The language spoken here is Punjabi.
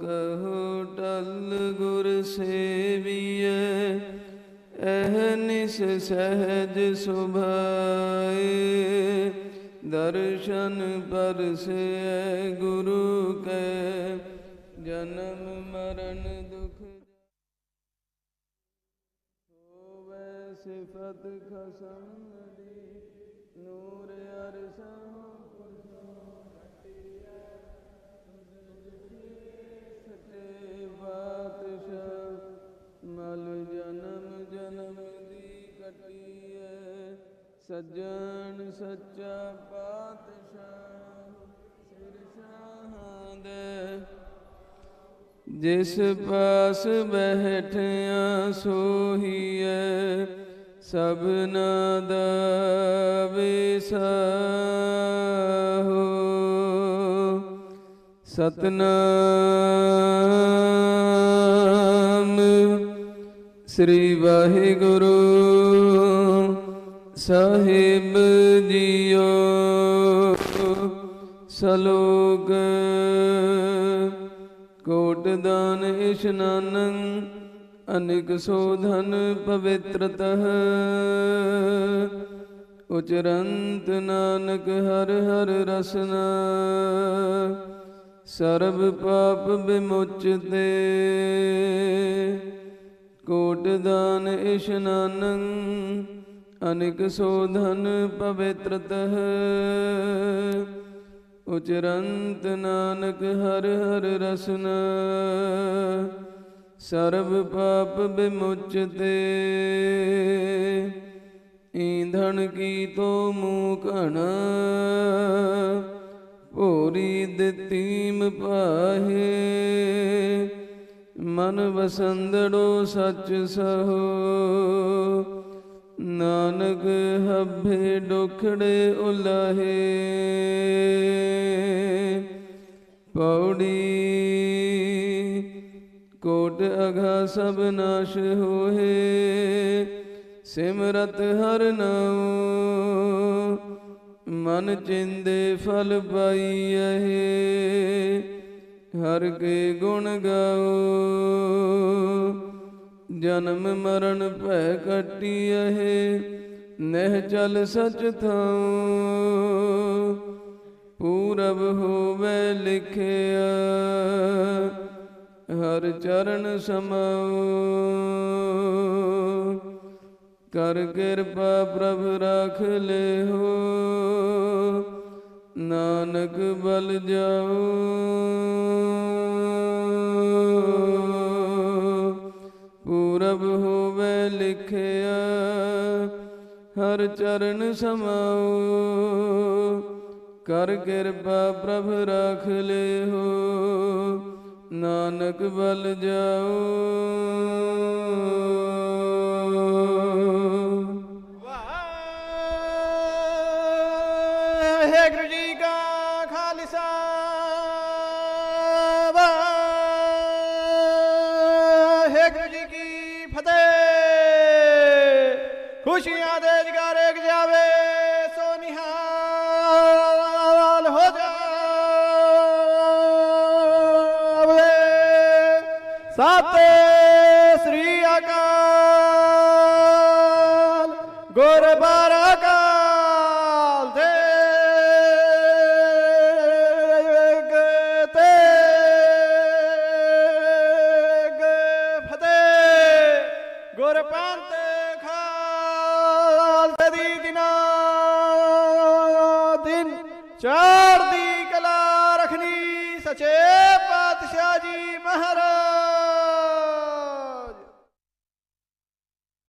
ਕਹੋ, ਟਲ ਗੁਰ ਸੇਵੀਐ ਅਹਨਿਸ ਸਹਿਜ ਸੁਭਾਏ। ਦਰਸ਼ਨ ਪਰਸੈ ਗੁਰੂ ਕੈ, ਜਨਮ ਮਰਨ ਦੁਖ ਹੋਵੇ ਸਿਫਤ ਖਸਮ ਦੀ ਨੂਰ ਸੱਜਣ ਸੱਚਾ ਪਾਤਸ਼ਾਹ ਸਿਰ ਸ਼ਾਹਾਂ ਦੇ। ਜਿਸ ਪਾਸ ਬੈਠਿਆ ਸੋਹੀਐ ਸਭਨਾ ਦਾ ਵਿਸਾਹੋ। ਸਤਨਾਮ ਸ੍ਰੀ ਵਾਹਿਗੁਰੂ। ਸਾਹਿਬ ਜੀਓ, ਸਲੋਕ ਕੋਟ ਦਾਨ ਇਸ਼ਨਾਨੰ, ਅਨਿਕ ਸੋਧਨ ਪਵਿੱਤਰਤਹ। ਉਚਰੰਤ ਨਾਨਕ ਹਰ ਹਰ ਰਸਨਾ, ਸਰਬ ਪਾਪ ਵਿਮੋਚਤੇ। ਕੋਟ ਦਾਨ ਇਸ਼ਨਾਨੰ ਅਨਿਕ ਸੋਧਨ ਪਵਿੱਤਰਤਹ। ਉਚਰੰਤ ਨਾਨਕ ਹਰ ਹਰ ਰਸਨ। ਸਰਬ ਪਾਪ ਵਿਮੁਚਤੇ ਈਂਧਣ ਕੀ ਤੋ ਮੂਕਣ ਪੂਰੀ ਦਿੱਤੀਮ ਪਾਹੇ ਮਨ ਵਸੰਦੜੋ ਸੱਚ ਸਹੋ। ਨਾਨਕ ਹੱਬੇ ਡੋਖੜੇ ਉਲਾਹੇ। ਪੌੜੀ ਕੋਟ ਅਘਾ ਸਭ ਨਾਸ਼ ਹੋਏ। ਸਿਮਰਤ ਹਰ ਨਾਮ ਮਨ ਚਿੰਦੇ ਫਲ ਪਾਈਐ। ਹਰ ਕੇ ਗੁਣ ਗਾਓ ਜਨਮ ਮਰਨ ਭੈ ਕਟੀਐ ਨਹਿ ਚਲ ਸਚ ਥਾਉ ਪੂਰਬ ਹੋਵੇ ਲਿਖਿਆ, ਹਰ ਚਰਨ ਸਮਾਉ। ਕਰ ਕਿਰਪਾ ਪ੍ਰਭ ਰਾਖ ਲਿਓ ਨਾਨਕ ਬਲ ਜਾਓ ਪੂਰਬ ਹੋਵੇ ਲਿਖਿਆ, ਹਰ ਚਰਨ ਸਮਾਉ ਕਰ ਕਿਰਪਾ ਪ੍ਰਭ ਰਾਖ ਲਿਓ, ਨਾਨਕ ਬਲ ਜਾਓ। ਵਾਹਿਗੁਰੂ ਜੀ ਖੁਸ਼ੀਆਂ ਦੇ ਜਗਾਰੇ ਜਾਵੇ ਸੋ ਨਿਹਾਲ ਹੋ ਜਾਵੇ ਸਾਤੇ ਸ੍ਰੀ ਅਕਾਲ ਗੁਰ ਬਾਰਾਕਾਲ ਦੇ ਤੇ ਫਤਿਹ ਗੁਰ ਪੰਥ ਖਾਲਸੇ ਦੀ ਦਿਨਾ ਦਿਨ ਚਾਰ ਕਲਾ ਰਖਣੀ ਸਚੇ